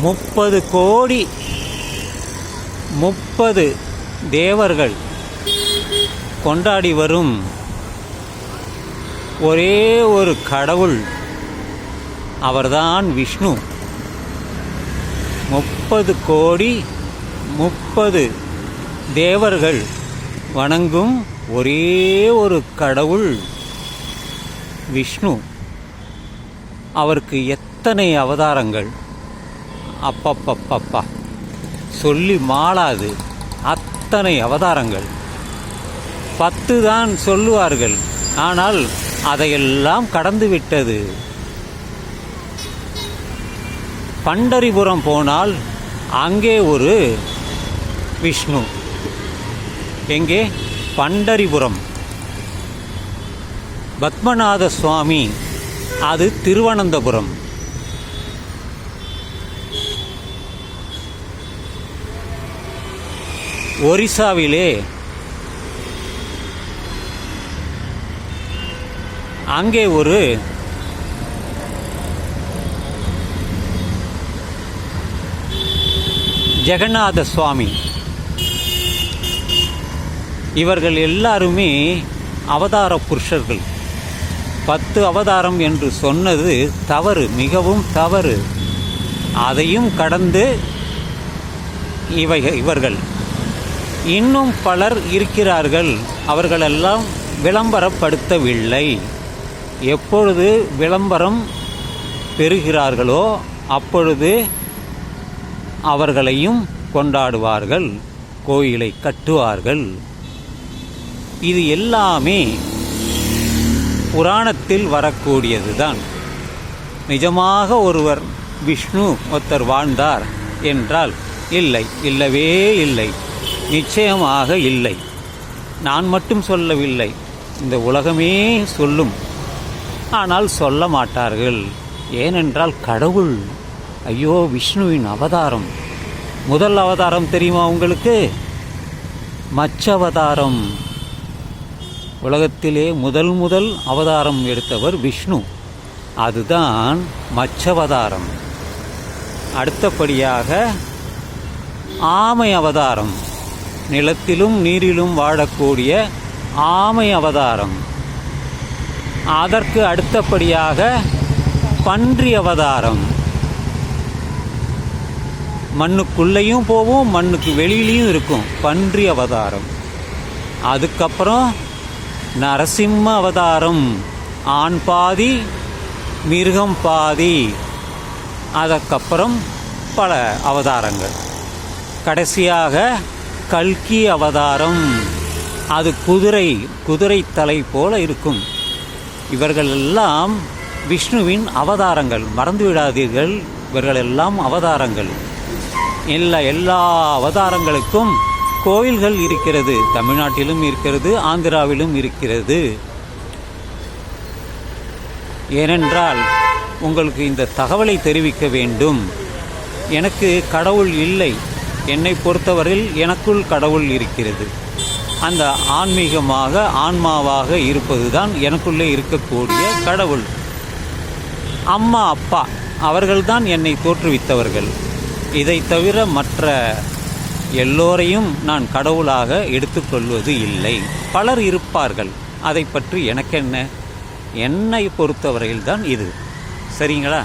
முப்பது கோடி முப்பது தேவர்கள் கொண்டாடி வரும் ஒரே ஒரு கடவுள் அவர்தான் விஷ்ணு. முப்பது கோடி முப்பது தேவர்கள் வணங்கும் ஒரே ஒரு கடவுள் விஷ்ணு. அவருக்கு எத்தனை அவதாரங்கள்? அப்பப்பப்பப்பா. சொல்லி மாளாது அத்தனை அவதாரங்கள். பத்து தான் சொல்லுவார்கள் ஆனால் அதையெல்லாம் கடந்து விட்டது. பண்டரிபுரம் போனால் அங்கே ஒரு விஷ்ணு. எங்கே? பண்டரிபுரம். பத்மநாத சுவாமி அது திருவனந்தபுரம். ஒரிசாவிலே அங்கே ஒரு ஜெகநாத சுவாமி. இவர்கள் எல்லாருமே அவதார புருஷர்கள். பத்து அவதாரம் என்று சொன்னது தவறு மிகவும் தவறு. அதையும் கடந்து இவை இவர்கள் இன்னும் பலர் இருக்கிறார்கள். அவர்களெல்லாம் விளம்பரப்படுத்தவில்லை. எப்பொழுது விளம்பரம் பெறுகிறார்களோ அப்பொழுது அவர்களையும் கொண்டாடுவார்கள் கோயிலை கட்டுவார்கள். இது எல்லாமே புராணத்தில் வரக்கூடியதுதான். நிஜமாக ஒருவர் விஷ்ணு ஒருத்தர் வாழ்ந்தார் என்றால் இல்லை இல்லவே இல்லை. நிச்சயமாக இல்லை. நான் மட்டும் சொல்லவில்லை. இந்த உலகமே சொல்லும். ஆனால் சொல்ல மாட்டார்கள். ஏனென்றால் கடவுள் ஐயோ விஷ்ணுவின் அவதாரம். முதல் அவதாரம் தெரியுமா உங்களுக்கு? மச்சவதாரம் உலகத்திலே முதல் முதல் அவதாரம் எடுத்தவர் விஷ்ணு. அதுதான் மச்சவதாரம் அடுத்தபடியாக ஆமை அவதாரம். நிலத்திலும் நீரிலும் வாழக்கூடிய ஆமை அவதாரம். அதற்கு அடுத்தபடியாக பன்றி அவதாரம். மண்ணுக்குள்ளேயும் போகும் மண்ணுக்கு வெளியிலையும் இருக்கும். பன்றி அவதாரம். அதுக்கப்புறம் நரசிம்ம அவதாரம். ஆண் பாதி மிருகம் பாதி. அதற்கப்புறம் பல அவதாரங்கள். கடைசியாக கல்கி அவதாரம். அது குதிரை குதிரை தலை போல இருக்கும். இவர்கள் எல்லாம் விஷ்ணுவின் அவதாரங்கள். மறந்து விடாதீர்கள் இவர்கள் எல்லாம் அவதாரங்கள். எல்லா எல்லா அவதாரங்களுக்கும் கோயில்கள் இருக்கிறது. தமிழ்நாட்டிலும் இருக்கிறது ஆந்திராவிலும் இருக்கிறது. ஏனென்றால் உங்களுக்கு இந்த தகவலை தெரிவிக்க வேண்டும். எனக்கு கடவுள் இல்லை. என்னை பொறுத்தவரையில் எனக்குள் கடவுள் இருக்கிறது. அந்த ஆன்மீகமாக ஆன்மாவாக இருப்பதுதான் எனக்குள்ளே இருக்கக்கூடிய கடவுள். அம்மா அப்பா அவர்கள்தான் என்னை தோற்றுவித்தவர்கள். இதை தவிர மற்ற எல்லோரையும் நான் கடவுளாக எடுத்துக்கொள்வது இல்லை. பலர் இருப்பார்கள். அதை பற்றி எனக்கென்ன? என்னை பொறுத்தவரையில்தான் இது. சரிங்களா?